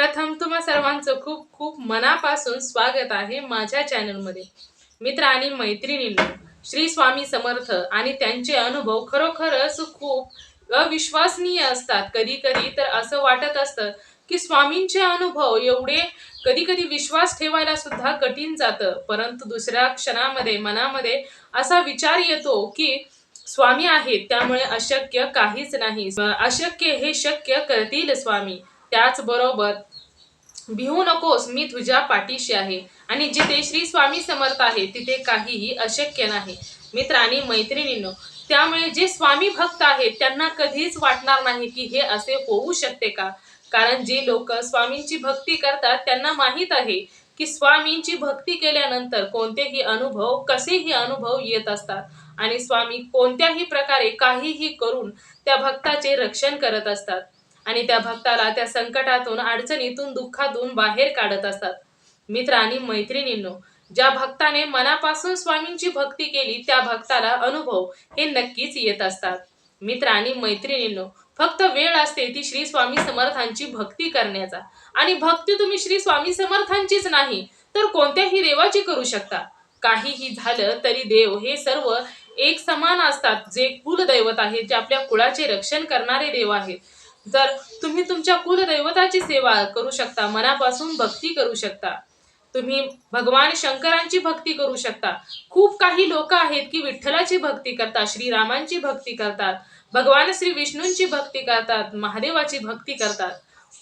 प्रथम तुम्हा सर्वांचं खूप खूप मनापासून स्वागत आहे माझ्या चॅनलमध्ये. मित्र आणि मैत्रिणींनो श्री स्वामी समर्थ आणि त्यांचे अनुभव खरोखरच खूप अविश्वसनीय असतात. कधी कधी तर असं वाटत असतं की स्वामींचे अनुभव एवढे कधी कधी विश्वास ठेवायला सुद्धा कठीण जातं. परंतु दुसऱ्या क्षणामध्ये मनामध्ये असा विचार येतो की स्वामी आहेत त्यामुळे अशक्य काहीच नाही. अशक्य हे शक्य करतील स्वामी. त्याचबरोबर भिवू नकोस मी तुझ्या पाठीशी आहे. आणि जिथे श्री स्वामी समर्थ आहे तिथे काहीही अशक्य नाही. मित्र मैत्रिणींनो त्यामुळे जे स्वामी भक्त आहेत त्यांना कधीच वाटणार नाही की हे असे होऊ शकते का? कारण जे लोक स्वामींची भक्ती करतात त्यांना माहीत आहे की स्वामींची भक्ती केल्यानंतर कोणतेही अनुभव कसेही अनुभव येत असतात. आणि स्वामी कोणत्याही प्रकारे काहीही करून त्या भक्ताचे रक्षण करत असतात. आणि त्या भक्ताला त्या संकटातून अडचणीतून दुःखातून बाहेर काढत असतात. मित्र आणि मैत्रिणींनो ज्या भक्ताने मनापासून स्वामींची भक्ती केली त्या भक्ताला अनुभव हे नक्कीच येत असतात. मित्र आणि मैत्रिणींनो फक्त वेळ असते ती श्री स्वामी समर्थांची भक्ती करण्याचा. आणि भक्ती तुम्ही श्री स्वामी समर्थांचीच नाही तर कोणत्याही देवाची करू शकता. काहीही झालं तरी देव हे सर्व एक समान असतात. जे कुलदैवत आहेत जे आपल्या कुळाचे रक्षण करणारे देव आहेत. जर तुम्ही तुमच्या कुलदैवताची सेवा करू शकता मनापासून भक्ती करू शकता तुम्ही भगवान शंकरांची भक्ती करू शकता. खूप काही लोक आहेत की विठ्ठलाची भक्ती करतात श्रीरामांची भक्ती करतात भगवान श्री विष्णूंची भक्ती करतात महादेवाची भक्ती करतात.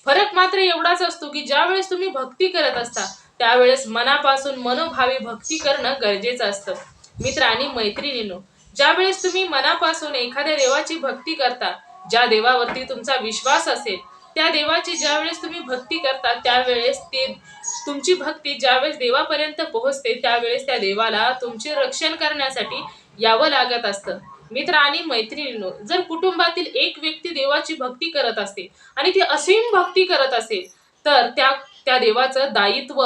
फरक मात्र एवढाच असतो की ज्यावेळेस तुम्ही भक्ती करत असता त्यावेळेस मनापासून मनोभावी भक्ती करणं गरजेचं असतं. मित्र आणि मैत्रिणीनो ज्यावेळेस तुम्ही मनापासून एखाद्या देवाची भक्ती करता ज्या देवावरती तुमचा विश्वास असेल त्या देवाची ज्या वेळेस तुम्ही भक्ती करता त्यावेळेस ते तुमची भक्ती ज्यावेळेस देवापर्यंत पोहोचते त्यावेळेस त्या देवाला तुमचे रक्षण करण्यासाठी यावं लागत असतं. मित्र आणि मैत्रिणींनो जर कुटुंबातील एक व्यक्ती देवाची भक्ती करत असते आणि ती असीम भक्ती करत असेल तर त्या त्या देवाचं दायित्व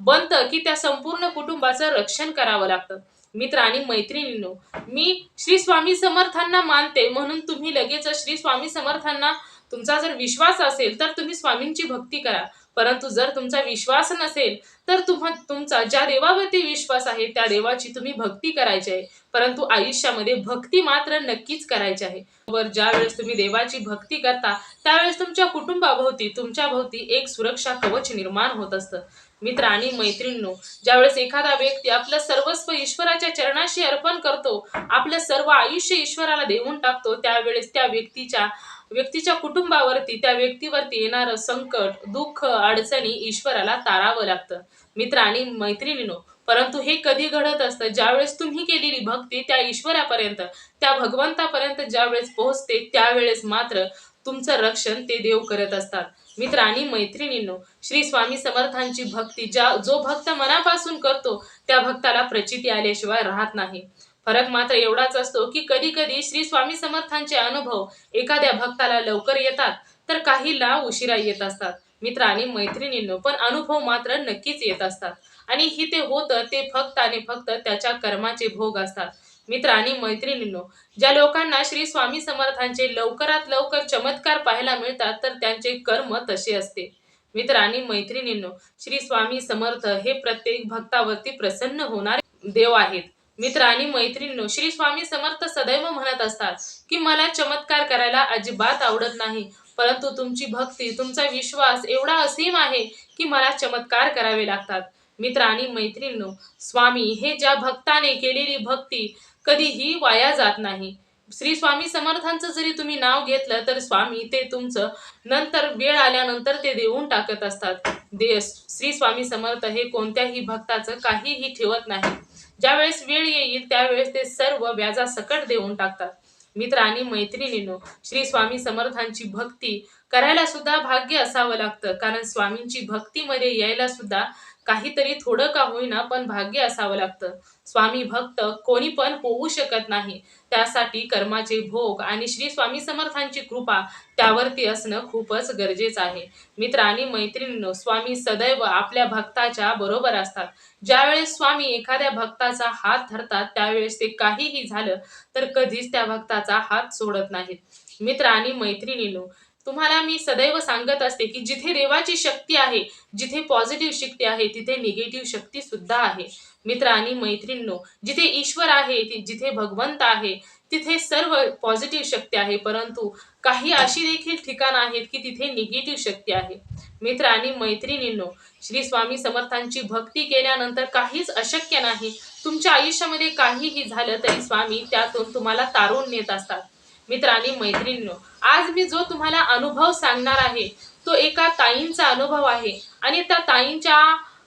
बनतं की त्या संपूर्ण कुटुंबाचं रक्षण करावं लागतं. मित्र आणि मैत्रिणींनो मी श्री स्वामी समर्थांना मानते म्हणून तुम्ही लगेच श्री स्वामी समर्थांना तुमचा जर विश्वास असेल तर तुम्ही स्वामींची भक्ती करा. परंतु जर तुमचा विश्वास नसेल तर तुम्हा तुमचा ज्या देवावरती विश्वास आहे त्या देवाची तुम्ही भक्ती करायची आहे. परंतु आयुष्यामध्ये भक्ती मात्र नक्कीच करायची आहे. वर ज्या वेळेस तुम्ही देवाची भक्ती करता त्यावेळेस तुमच्या कुटुंबाभोवती तुमच्या भोवती एक सुरक्षा कवच निर्माण होत असतं. मित्र आणि मैत्रिणींनो ज्यावेळेस एखादा व्यक्ती आपलं सर्वस्व ईश्वराच्या चरणाशी अर्पण करतो आपलं सर्व आयुष्य ईश्वराला देऊन टाकतो त्यावेळेस त्या व्यक्तीच्या व्यक्तीच्या कुटुंबावरती त्या व्यक्तीवरती येणारं संकट दुःख अडचणी ईश्वराला तारावं लागतं. मित्र आणि मैत्रिणीनो परंतु हे कधी घडत असतं? ज्यावेळेस तुम्ही केलेली भक्ती त्या ईश्वरापर्यंत त्या भगवंतापर्यंत ज्यावेळेस पोहोचते त्यावेळेस मात्र तुमचं रक्षण ते देव करत असतात. मित्र आणि मैत्रिणींनो श्री स्वामी समर्थांची भक्ती ज्या जो भक्त मनापासून करतो त्या भक्ताला प्रचिती आल्याशिवाय राहत नाही. फरक मात्र एवढाच असतो की कधी कधी श्री स्वामी समर्थांचे अनुभव एखाद्या भक्ताला लवकर येतात तर काहीला उशिरा येत असतात. मित्र आणि मैत्रिणींनो पण अनुभव मात्र नक्कीच येत असतात. आणि ही ते होतं ते फक्त आणि फक्त त्याच्या कर्माचे भोग असतात. मित्र आणि मैत्रिणींनो ज्या लोकांना श्री स्वामी समर्थांचे लवकरात लवकर चमत्कार पाहायला मिळतात तर त्यांचे कर्म तसे असते. मित्र आणि मैत्रिणींनो श्री स्वामी समर्थ हे प्रत्येक भक्तावरती प्रसन्न होणारे देव आहेत. मित्र आणि मैत्रिणींनो श्री स्वामी समर्थ सदैव म्हणत असतात की मला चमत्कार करायला अजिबात आवडत नाही परंतु तुमची भक्ती तुमचा विश्वास एवढा असीम आहे की मला चमत्कार करावे लागतात. मित्र आणि मैत्रिणींनो स्वामी हे ज्या भक्ताने केलेली भक्ती कधीही वाया जात नाही. श्री स्वामी समर्थांचं जरी तुम्ही नाव घेतलं तर स्वामी ते तुमचं नंतर वेळ आल्यानंतर ते देऊन टाकत असतात. दे श्री स्वामी समर्थ हे कोणत्याही भक्ताचं काहीही ठेवत नाही. ज्यावेळेस वेळ येईल त्यावेळेस ते सर्व व्याजा सकट देऊन टाकतात. मित्र आणि मैत्रिणीनो श्री स्वामी समर्थांची भक्ती करायला सुद्धा भाग्य असावं लागतं. कारण स्वामींची भक्तीमध्ये यायला सुद्धा काहीतरी थोडं का होईना पण भाग्य असावं लागतं. स्वामी भक्त कोणी पण होऊ शकत नाही. त्यासाठी कर्माचे भोग आणि श्री स्वामी समर्थांची कृपा त्यावरती असणं खूपच गरजेचं आहे. मित्र आणि मैत्रिणींनो स्वामी सदैव आपल्या भक्ताच्या बरोबर असतात. ज्यावेळेस स्वामी एखाद्या भक्ताचा हात धरतात त्यावेळेस ते काहीही झालं तर कधीच त्या भक्ताचा हात सोडत नाहीत. मित्र आणि मैत्रिणींनो तुम्हाला मी सदैव सांगत असते की जिथे रेवाची शक्ती आहे जिथे पॉझिटिव्ह शक्ती आहे तिथे निगेटिव्ह शक्ती सुद्धा आहे. मित्र आणि मैत्रिणींनो जिथे ईश्वर आहे जिथे भगवंत आहे तिथे सर्व पॉझिटिव्ह शक्ती आहे परंतु काही अशी देखील ठिकाणं आहेत की तिथे निगेटिव्ह शक्ती आहे. मित्र आणि मैत्रिणींनो श्री स्वामी समर्थांची भक्ती केल्यानंतर काहीच अशक्य नाही. तुमच्या आयुष्यामध्ये काहीही झालं तरी स्वामी त्यातून तुम्हाला तारून नेत असतात. मित्र आणि मैत्रिणींनो आज मी जो तुम्हाला अनुभव सांगणार आहे तो एका ताईंचा अनुभव आहे. आणि त्या ताईंच्या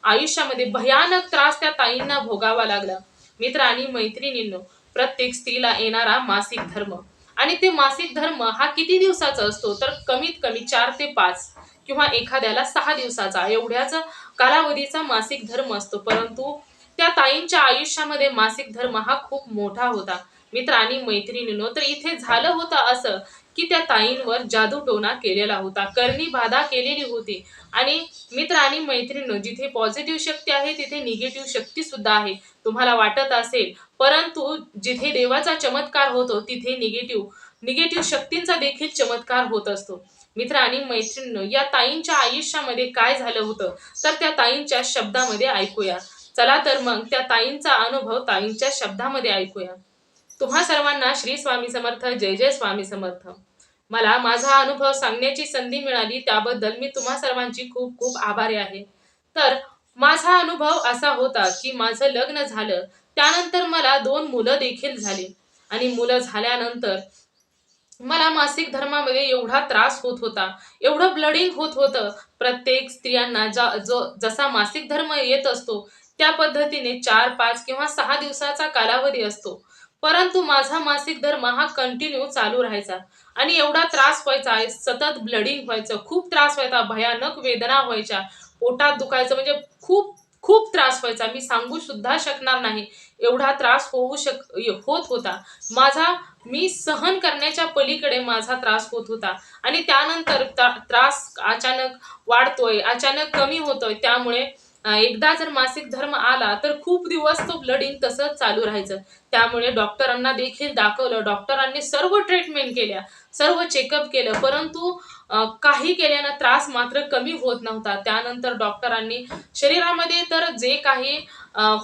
आयुष्यामध्ये भयानक त्रास त्या ताईंना भोगावा लागला. मित्र आणि मैत्रिणींनो प्रत्येक स्त्रीला येणारा मासिक धर्म. आणि ते मासिक धर्म हा किती दिवसाचा असतो? तर कमीत कमी चार ते पाच किंवा एखाद्याला सहा दिवसाचा. एवढ्याच कालावधीचा मासिक धर्म असतो. परंतु त्या ताईंच्या आयुष्यामध्ये मासिक धर्म हा खूप मोठा होता. मित्र आणि मैत्रिणींनो तर इथे झालं होतं असं की त्या ताईंवर जादूटोना केलेला होता. करणी बाधा केलेली होती. आणि मित्र आणि मैत्रिणीनो जिथे पॉझिटिव्ह शक्ती आहे तिथे निगेटिव्ह शक्ती सुद्धा आहे. तुम्हाला वाटत असेल परंतु जिथे देवाचा चमत्कार होतो तिथे निगेटिव्ह निगेटिव्ह शक्तींचा देखील चमत्कार होत असतो. मित्र आणि मैत्रिणींनो या ताईंच्या आयुष्यामध्ये काय झालं होतं? तर त्या ताईंच्या शब्दामध्ये ऐकूया. चला तर मग त्या ताईंचा अनुभव ताईंच्या शब्दामध्ये ऐकूया. तुम्हा सर्वांना श्री स्वामी समर्थ जय जय स्वामी समर्थ. मला माझा अनुभव सांगण्याची संधी मिळाली त्याबद्दल मी तुम्हा सर्वांची खूप खूप आभारी आहे. तर माझा अनुभव असा होता की माझं लग्न झालं त्यानंतर मला दोन मुलं देखील झाली. आणि मुलं झाल्यानंतर मला मासिक धर्मामध्ये एवढा त्रास होत होता एवढं ब्लडिंग होत होतं. प्रत्येक स्त्रियांना जा जो जसा मासिक धर्म येत असतो त्या पद्धतीने चार पाच किंवा सहा दिवसाचा कालावधी असतो. परंतु माझा मासिक धर्म हा कंटिन्यू चालू राहायचा. आणि एवढा त्रास व्हायचा सतत ब्लडिंग व्हायचं खूप त्रास व्हायचा भयानक वेदना व्हायच्या पोटात दुखायचं म्हणजे खूप खूप त्रास व्हायचा. मी सांगू सुद्धा शकणार नाही. एवढा त्रास होऊ शक होत होता. माझा मी सहन करण्याच्या पलीकडे माझा त्रास होत होता. आणि त्यानंतर ता- त्रास अचानक वाढतोय अचानक कमी होतोय. त्यामुळे एकदा जर मासिक धर्म आला तर खूप दिवस तो ब्लडिंग तसंच चालू राहायचं. त्यामुळे डॉक्टरांना देखील दाखवलं. डॉक्टरांनी सर्व ट्रीटमेंट केल्या सर्व चेकअप केलं. परंतु काही केल्यानं त्रास मात्र कमी होत नव्हता. त्यानंतर डॉक्टरांनी शरीरामध्ये तर जे काही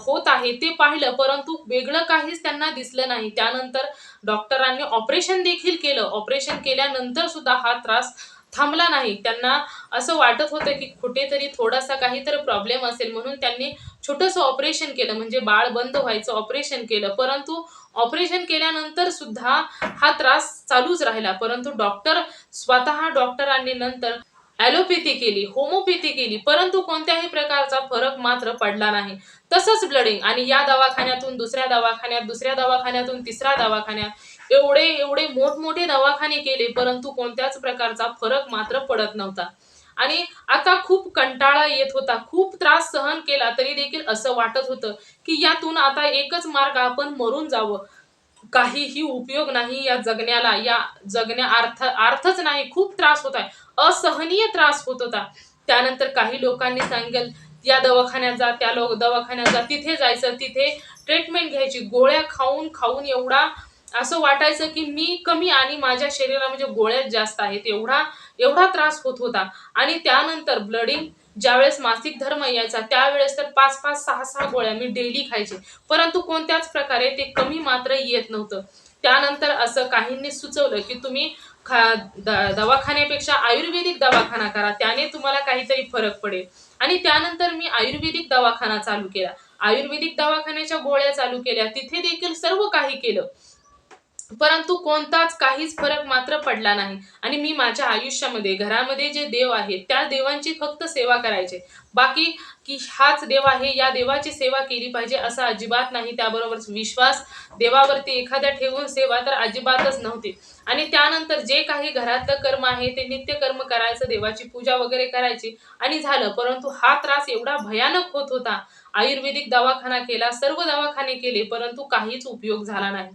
होत आहे ते पाहिलं. परंतु वेगळं काहीच त्यांना दिसलं नाही. त्यानंतर डॉक्टरांनी ऑपरेशन देखील केलं. ऑपरेशन केल्यानंतर सुद्धा हा त्रास थांबला नाही. त्यांना असं वाटत होतं की कुठेतरी थोडासा काहीतरी प्रॉब्लेम असेल म्हणून त्यांनी छोटंसं ऑपरेशन केलं. म्हणजे बाळ बंद व्हायचं ऑपरेशन केलं. परंतु ऑपरेशन केल्यानंतर सुद्धा हा त्रास चालूच राहिला. परंतु डॉक्टर स्वतः डॉक्टरांनी नंतर ॲलोपॅथी केली होमोपॅथी केली. परंतु कोणत्याही प्रकारचा फरक मात्र पडला नाही. तसंच ब्लडिंग आणि या दवाखान्यातून दुसऱ्या दवाखान्यात दुसऱ्या दवाखान्यातून तिसऱ्या दवाखान्यात एवढे एवढे मोठमोठे दवाखाने केले परंतु कोणत्याच प्रकारचा फरक मात्र पडत नव्हता. आणि आता खूप कंटाळा येत होता खूप त्रास सहन केला तरी देखील असं वाटत होतं की यातून आता एकच मार्ग आपण मरून जावं. काहीही उपयोग नाही या जगण्याला या जगण्या अर्थ अर्थच नाही खूप त्रास होत आहे असहनीय त्रास होत होता. त्यानंतर काही लोकांनी सांगेल या दवाखान्यात जा त्या लोक दवाखान्यात जा तिथे जायचं तिथे ट्रीटमेंट घ्यायची गोळ्या खाऊन खाऊन एवढा असं वाटायचं की मी कमी आणि माझ्या शरीराला म्हणजे गोळ्यात जास्त आहेत एवढा एवढा त्रास होत होता. आणि त्यानंतर ब्लडिंग ज्यावेळेस मासिक धर्म यायचा त्यावेळेस तर पाच पाच सहा सहा गोळ्या मी डेली खायचे. परंतु कोणत्याच प्रकारे ते कमी मात्र येत नव्हतं. त्यानंतर असं काहींनी सुचवलं की तुम्ही खा दवाखान्यापेक्षा आयुर्वेदिक दवाखाना करा त्याने तुम्हाला काहीतरी फरक पडेल. आणि त्यानंतर मी आयुर्वेदिक दवाखाना चालू केला. आयुर्वेदिक दवाखान्याच्या गोळ्या चालू केल्या. तिथे देखील सर्व काही केलं. परंतु कोणताच काहीच फरक मात्र पडला नाही. आणि मी माझ्या आयुष्यामध्ये घरामध्ये जे देव आहेत त्या देवांची फक्त सेवा करायचे. बाकी की हाच देव आहे या देवाची सेवा केली पाहिजे असा अजिबात नाही. त्याबरोबर विश्वास देवावरती एखाद्या ठेवून सेवा तर अजिबातच नव्हती. आणि त्यानंतर जे काही घरातलं कर्म आहे ते नित्य कर्म करायचं देवाची पूजा वगैरे करायची आणि झालं. परंतु हा त्रास एवढा भयानक होत होता. आयुर्वेदिक दवाखाना केला सर्व दवाखाने केले परंतु काहीच उपयोग झाला नाही.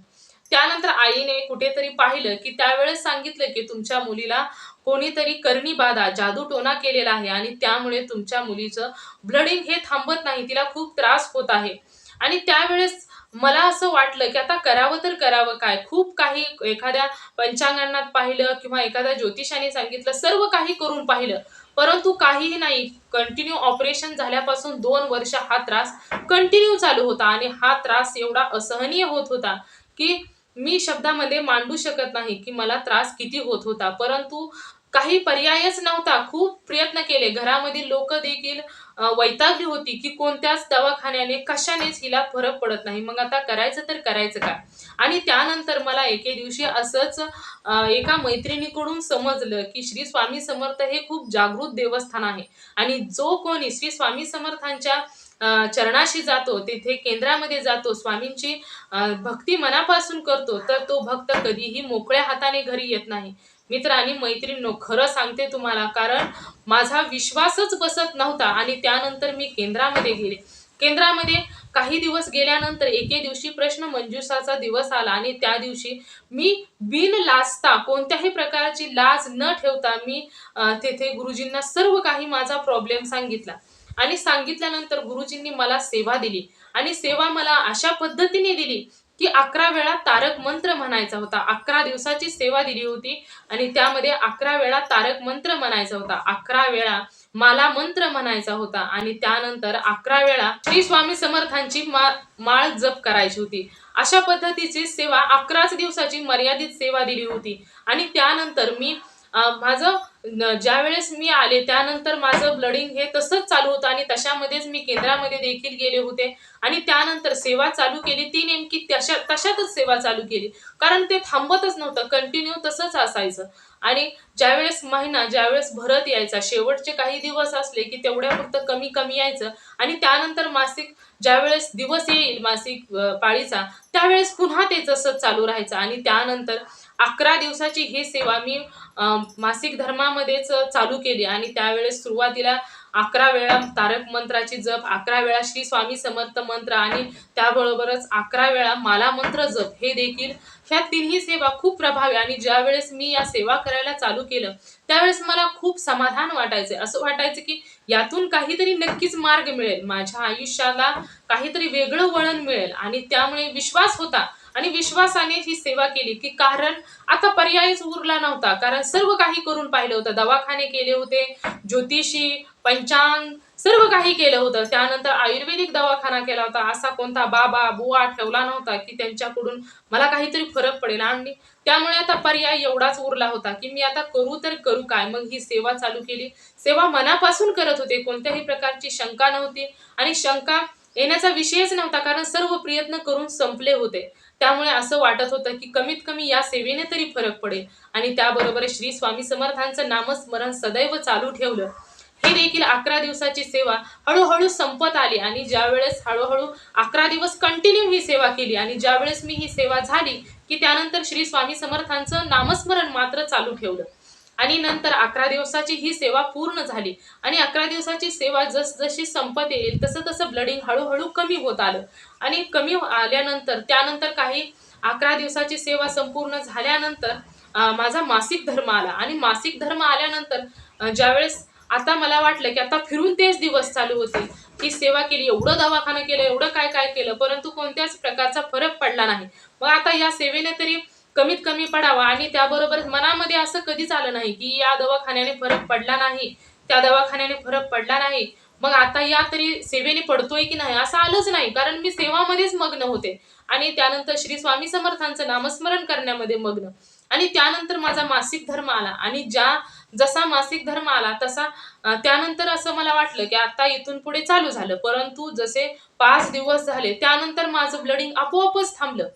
त्यानंतर आईने कुठेतरी पाहिलं की त्यावेळेस सांगितलं की तुमच्या मुलीला कोणीतरी करणी बाधा जादू टोना केलेला आहे आणि त्यामुळे तुमच्या मुलीचं ब्लडिंग हे थांबत नाही तिला खूप त्रास होत आहे. आणि त्यावेळेस मला असं वाटलं की आता करावं तर करावं काय? खूप काही एखाद्या पंचांगांना पाहिलं किंवा एखाद्या ज्योतिषाने सांगितलं सर्व काही करून पाहिलं. परंतु काहीही नाही. कंटिन्यू ऑपरेशन झाल्यापासून दोन वर्ष हा त्रास कंटिन्यू चालू होता आणि हा त्रास एवढा असहनीय होत होता की मी शब्दामध्ये मांडू शकत नाही की मला त्रास किती होत होता परंतु काही पर्यायच नव्हता. खूप प्रयत्न केले. घरामधील लोक देखील वैतागली होती की कोणत्याच दवाखान्याने कशानेच हिला फरक पडत नाही. मग आता करायचं तर करायचं काय आणि त्यानंतर मला एके दिवशी असंच एका मैत्रिणीकडून समजलं की श्री स्वामी समर्थ हे खूप जागृत देवस्थान आहे. आणि जो कोणी श्री स्वामी समर्थांच्या चरणाशी जातो तिथे केंद्रामध्ये जातो स्वामींची भक्ती मनापासून करतो तर तो भक्त कधीही मोकळ्या हाताने घरी येत नाही. मित्र आणि मैत्रिणींनो खरं सांगते तुम्हाला कारण माझा विश्वासच बसत नव्हता आणि त्यानंतर मी केंद्रामध्ये गेले. केंद्रामध्ये काही दिवस गेल्यानंतर एके दिवशी प्रश्न मंजुषाचा दिवस आला आणि त्या दिवशी मी बिन लाजता कोणत्याही प्रकारची लाज न ठेवता मी तेथे गुरुजींना सर्व काही माझा प्रॉब्लेम सांगितला. आणि सांगितल्यानंतर गुरुजींनी मला सेवा दिली. आणि सेवा मला अशा पद्धतीने दिली की अकरा वेळा तारक मंत्र म्हणायचा होता. अकरा दिवसाची सेवा दिली होती आणि त्यामध्ये अकरा वेळा तारक मंत्र म्हणायचा होता. अकरा वेळा माला मंत्र म्हणायचा होता आणि त्यानंतर अकरा वेळा श्री स्वामी समर्थांची मा माळ जप करायची होती. अशा पद्धतीची सेवा अकराच दिवसाची मर्यादित सेवा दिली होती. आणि त्यानंतर मी माझं ज्यावेळेस मी आले त्यानंतर माझं ब्लडिंग हे तसंच चालू होतं आणि तशामध्येच मी केंद्रामध्ये देखील गेले होते. आणि त्यानंतर सेवा चालू केली. ती नेमकी तशा तशातच सेवा चालू केली. कारण ते थांबतच नव्हतं. कंटिन्यू तसंच असायचं. आणि ज्यावेळेस महिना ज्यावेळेस भरत यायचा शेवटचे काही दिवस असले की तेवढ्यापुरतं कमी कमी यायचं. आणि त्यानंतर मासिक ज्यावेळेस दिवस येईल मासिक पाळीचा त्यावेळेस पुन्हा ते तसंच चालू राहायचं. आणि त्यानंतर अकरा दिवसाची ही सेवा मी मासिक धर्मामध्येच चालू केली आणि त्यावेळेस सुरुवातीला अकरा वेळा तारक मंत्राची जप अकरा वेळा श्री स्वामी समर्थ मंत्र आणि त्याबरोबरच अकरा वेळा माला मंत्र जप हे देखील ह्या तिन्ही सेवा खूप प्रभावी आणि ज्या वेळेस मी या सेवा करायला चालू केलं त्यावेळेस मला खूप समाधान वाटायचं. असं वाटायचं की यातून काहीतरी नक्कीच मार्ग मिळेल माझ्या आयुष्याला काहीतरी वेगळं वळण मिळेल आणि त्यामुळे विश्वास होता आणि विश्वासाने ही सेवा केली की कारण आता पर्यायच उरला नव्हता. कारण सर्व काही करून पाहिलं होतं. दवाखाने केले होते ज्योतिषी पंचांग सर्व काही केलं होतं. त्यानंतर आयुर्वेदिक दवाखाना केला होता. असा कोणता बाबा बुवा ठेवला नव्हता की त्यांच्याकडून मला काहीतरी फरक पडेल. आणि त्यामुळे आता पर्याय एवढाच उरला होता की मी आता करू तर करू काय? मग ही सेवा चालू केली. सेवा मनापासून करत होते. कोणत्याही प्रकारची शंका नव्हती. आणि शंका येण्याचा विषयच नव्हता. कारण सर्व प्रयत्न करून संपले होते. त्यामुळे असं वाटत होतं की कमीत कमी या सेवेने तरी फरक पडेल. आणि त्याबरोबर श्री स्वामी समर्थांचं नामस्मरण सदैव चालू ठेवलं. हे देखील अकरा दिवसाची सेवा हळूहळू संपत आली आणि ज्यावेळेस हळूहळू अकरा दिवस कंटिन्यू ही सेवा केली आणि ज्यावेळेस मी ही सेवा झाली की त्यानंतर श्री स्वामी समर्थांचं नामस्मरण मात्र चालू ठेवलं. आणि नंतर अकरा दिवसाची ही सेवा पूर्ण झाली. आणि अकरा दिवसाची सेवा जसजशी संपत येईल तसं तसं ब्लडिंग हळूहळू कमी होत आलं. आणि कमी आल्यानंतर त्यानंतर काही अकरा दिवसाची सेवा संपूर्ण झाल्यानंतर माझा मासिक धर्म आला. आणि मासिक धर्म आल्यानंतर ज्यावेळेस आता मला वाटलं की आता फिरून तेच दिवस चालू होते की सेवा केली एवढं दवाखाना केलं एवढं काय काय केलं परंतु कोणत्याच प्रकारचा फरक पडला नाही. मग आता या सेवेने तरी कमीत कमी पडावा. आणि त्याबरोबर मनामध्ये असं कधीच आलं नाही की या दवाखान्याने फरक पडला नाही त्या दवाखान्याने फरक पडला नाही. मग आता या तरी सेवेने पडतोय की नाही असं आलंच नाही. कारण मी सेवामध्येच मग्न होते. आणि त्यानंतर श्री स्वामी समर्थांचं नामस्मरण करण्यामध्ये मग्न. आणि त्यानंतर माझा मासिक धर्म आला. आणि ज्या जसा मासिक धर्म आला तसा त्यानंतर असं मला वाटलं की आता इथून पुढे चालू झालं. परंतु जसे पाच दिवस झाले त्यानंतर माझं ब्लडिंग आपोआपच थांबलं.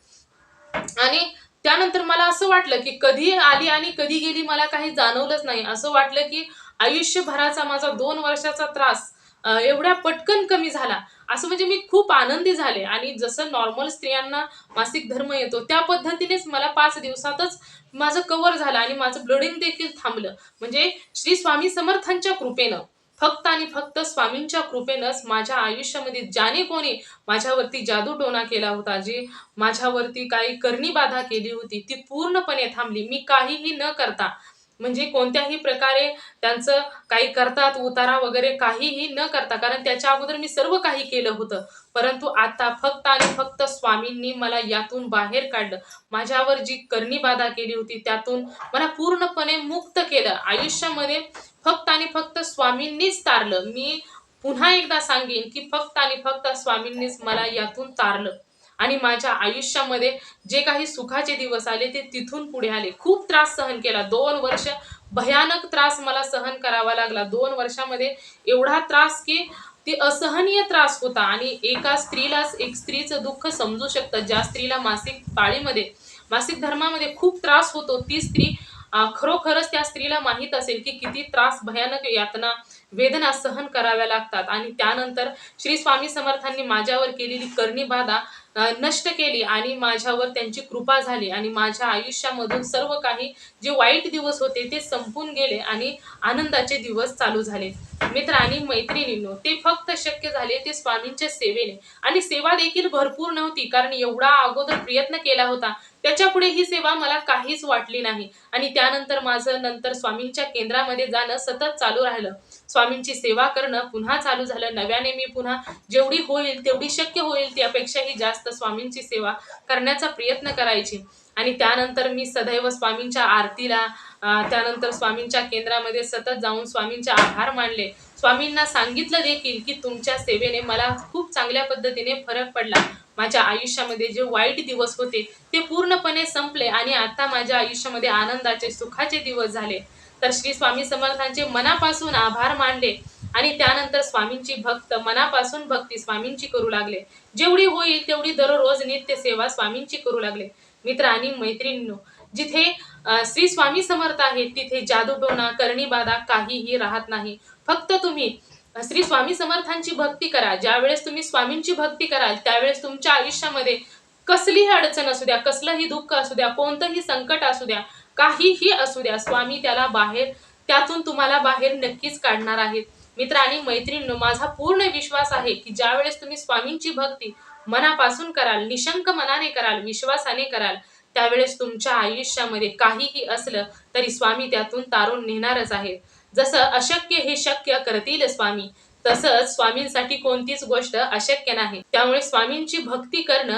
आणि त्यानंतर मला असं वाटलं की कधी आली आणि कधी गेली मला काही जाणवलंच नाही. असं वाटलं की आयुष्यभराचा माझा दोन वर्षाचा त्रास एवढ्या पटकन कमी झाला. असं म्हणजे मी खूप आनंदी झाले. आणि जसं नॉर्मल स्त्रियांना मासिक धर्म येतो त्या पद्धतीनेच मला पाच दिवसातच माझं कव्हर झालं आणि माझं ब्लडिंग देखील थांबलं. म्हणजे श्री स्वामी समर्थांच्या कृपेनं. फक्त आणि फक्त स्वामींच्या कृपेनंच माझ्या आयुष्यामध्ये ज्याने कोणी माझ्यावरती जादूटोणा केला होता जी माझ्यावरती काही करणी बाधा केली होती ती पूर्णपणे थांबली. मी काहीही न करता म्हणजे कोणत्याही प्रकारे त्यांचं काही करतात उतारा वगैरे काहीही न करता कारण त्याच्या अगोदर मी सर्व काही केलं होतं. परंतु आता फक्त आणि फक्त स्वामींनी मला यातून बाहेर काढलं. माझ्यावर जी करणी बाधा केली होती त्यातून मला पूर्णपणे मुक्त केलं. आयुष्यामध्ये फक्त आणि फक्त स्वामींनीच तारलं. मी पुन्हा एकदा सांगेन की फक्त आणि फक्त स्वामींनीच मला यातून तारलं. आणि माझ्या आयुष्यामध्ये जे काही सुखाचे दिवस आले ते तिथून पुढे आले. खूप त्रास सहन केला. दोन वर्ष भयानक त्रास मला सहन करावा लागला. दोन वर्षामध्ये एवढा त्रास की ती असहनीय त्रास होता. आणि एका स्त्रीलाच एक स्त्रीचं दुःख समजू शकतं. ज्या स्त्रीला मासिक पाळीमध्ये मासिक धर्मामध्ये खूप त्रास होतो ती स्त्री खरोखरच त्या स्त्रीला माहीत असेल की किती त्रास भयानक यातना वेदना सहन कराव्या लागतात. आणि त्यानंतर श्री स्वामी समर्थांनी माझ्यावर केलेली करणी बाधा नष्ट केली आणि माझ्यावर त्यांची कृपा झाली आणि माझ्या आयुष्यामधून सर्व काही जे वाईट दिवस होते ते संपून गेले आणि आनंदाचे दिवस चालू झाले. मित्र आणि मैत्रिणींनो ते फक्त शक्य झाले ते स्वामींच्या सेवेने. आणि सेवा देखील भरपूर नव्हती कारण एवढा अगोदर प्रयत्न केला होता. त्याच्या पुढे ही सेवा मला काहीच वाटली नाही. आणि त्यानंतर माझं नंतर स्वामींच्या केंद्रामध्ये जाणं सतत चालू राहिलं. स्वामींची सेवा करणं पुन्हा चालू झालं. नव्याने मी पुन्हा जेवढी होईल तेवढी शक्य होईल त्यापेक्षाही जास्त स्वामींची सेवा करण्याचा प्रयत्न करायची. आणि त्यानंतर मी सदैव स्वामींच्या आरतीला त्यानंतर स्वामींच्या केंद्रामध्ये सतत जाऊन स्वामींचे आभार मानले. स्वामींना सांगितलं देखील की तुमच्या सेवेने मला खूप चांगल्या पद्धतीने फरक पडला. माझ्या आयुष्यामध्ये जे वाईट दिवस होते ते पूर्णपणे संपले आणि आता माझ्या आयुष्यामध्ये आनंदाचे सुखाचे दिवस झाले. तर श्री स्वामी समर्थांचे मनापासून आभार मानले आणि त्यानंतर स्वामींची भक्त मनापासून भक्ती स्वामींची करू लागले. जेवढी होईल तेवढी दररोज नित्य सेवा स्वामींची करू लागले. मित्र आणि मैत्रिणींनो जिथे श्री स्वामी समर्थ आहेत तिथे जादूटोणा करणीबाधा काहीही राहत नाही. फक्त तुम्ही श्री स्वामी समर्थांची भक्ती करा. ज्यावेळेस तुम्ही स्वामींची भक्ती कराल त्यावेळेस तुमच्या आयुष्यामध्ये कसलीही अडचण असू द्या कसलंही दुःख असू द्या कोणतंही संकट असू द्या काहीही असू द्या स्वामी त्याला बाहेर त्यातून तुम्हाला बाहेर नक्कीच काढणार आहेत. मित्र आणि मैत्रिणींनो माझा पूर्ण विश्वास आहे की ज्यावेळेस तुम्ही स्वामींची भक्ती मनापासून कराल निशंक मनाने कराल विश्वासाने कराल त्यावेळेस तुमच्या आयुष्यामध्ये काहीही असलं तरी स्वामी त्यातून तारून नेणारच आहेत. जसं अशक्य हे शक्य करतील स्वामी तसंच स्वामींसाठी कोणतीच गोष्ट अशक्य नाही. त्यामुळे स्वामींची भक्ती करणं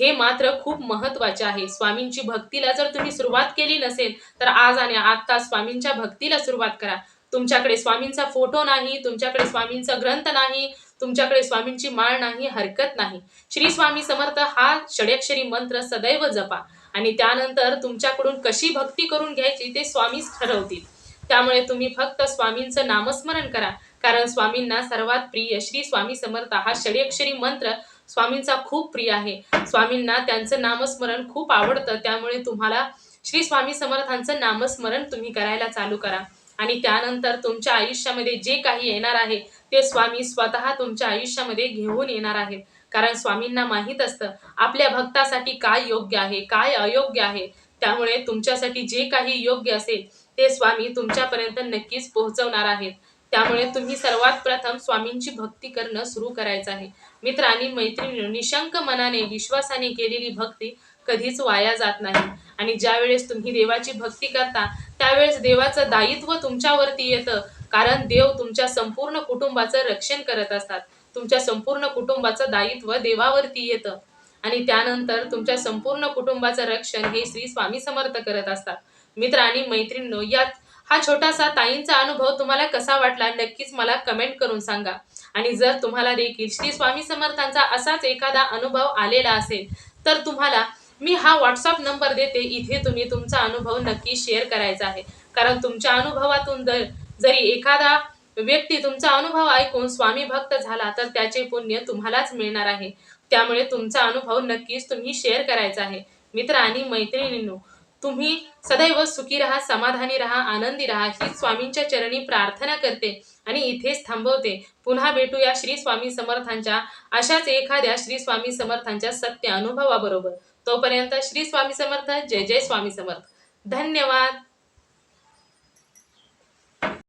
हे मात्र खूप महत्त्वाचे आहे. स्वामींची भक्तीला जर तुम्ही सुरुवात केली नसेल तर आज आणि आत्ता स्वामींच्या भक्तीला सुरुवात करा. तुमच्याकडे स्वामींचा फोटो नाही तुमच्याकडे स्वामींचा ग्रंथ नाही तुमच्याकडे स्वामींची माळ नाही हरकत नाही. श्री स्वामी समर्थ हा षड्यक्षरी मंत्र सदैव जपा आणि त्यानंतर तुमच्याकडून कशी भक्ती करून घ्यायची ते स्वामीच ठरवतील. त्यामुळे तुम्ही फक्त स्वामींचं नामस्मरण करा. कारण स्वामींना सर्वात प्रिय श्री स्वामी समर्थ हा षड्यक्षरी मंत्र स्वामींचा खूप प्रिय आहे. स्वामींना त्यांचं नामस्मरण खूप आवडतं. त्यामुळे तुम्हाला श्री स्वामी समर्थांचं नामस्मरण तुम्ही करायला चालू करा. आणि त्यानंतर तुमच्या आयुष्यामध्ये जे काही येणार आहे ते स्वामी स्वतः तुमच्या आयुष्यामध्ये घेऊन येणार आहेत. कारण स्वामींना माहीत असतं आपल्या भक्तासाठी काय योग्य आहे काय अयोग्य आहे. त्यामुळे तुमच्यासाठी जे काही योग्य असेल ते स्वामी तुमच्यापर्यंत नक्कीच पोहोचवणार आहेत. त्यामुळे तुम्ही सर्वात प्रथम स्वामींची भक्ती करणं सुरू करायचं आहे. मित्र आणि मैत्रिणी निशंक मनाने विश्वासाने केलेली भक्ती कधीच वाया जात नाही. आणि ज्या वेळेस तुम्ही देवाची भक्ती करता त्यावेळेस देवाचं दायित्व तुमच्यावरती येतं. कारण देव तुमच्या संपूर्ण कुटुंबाचं रक्षण करत असतात. तुमच्या संपूर्ण कुटुंबाचं दायित्व देवावरती येतं. आणि त्यानंतर तुमच्या संपूर्ण कुटुंबाचं रक्षण हे श्री स्वामी समर्थ करत असतात. मित्र आणि मैत्रिणींनो यात हा छोटासा ताईंचा अनुभव तुम्हाला कसा वाटला नक्कीच मला कमेंट करून सांगा. आणि जर तुम्हाला देखील श्री स्वामी समर्थांचा असाच एखादा अनुभव आलेला असेल तर तुम्हाला मी हा व्हॉट्सअप नंबर देते. इथे तुम्ही तुमचा अनुभव नक्की शेअर करायचा आहे. कारण तुमच्या अनुभवातून जर जरी एखादा व्यक्ती तुमचा अनुभव ऐकून स्वामी भक्त झाला तर त्याचे पुण्य तुम्हालाच मिळणार आहे. त्यामुळे तुमचा अनुभव नक्कीच तुम्ही शेअर करायचा आहे. मित्र आणि मैत्रिणींनो तुम्ही सदैव सुखी राहा समाधानी राहा आनंदी राहा ही स्वामींच्या चरणी प्रार्थना करते आणि इथेच थांबवते. पुन्हा भेटूया श्री स्वामी समर्थांच्या अशाच एखाद्या श्री स्वामी समर्थांच्या सत्य अनुभवाबरोबर. तोपर्यंत श्री स्वामी समर्थ जय जय स्वामी समर्थ. धन्यवाद.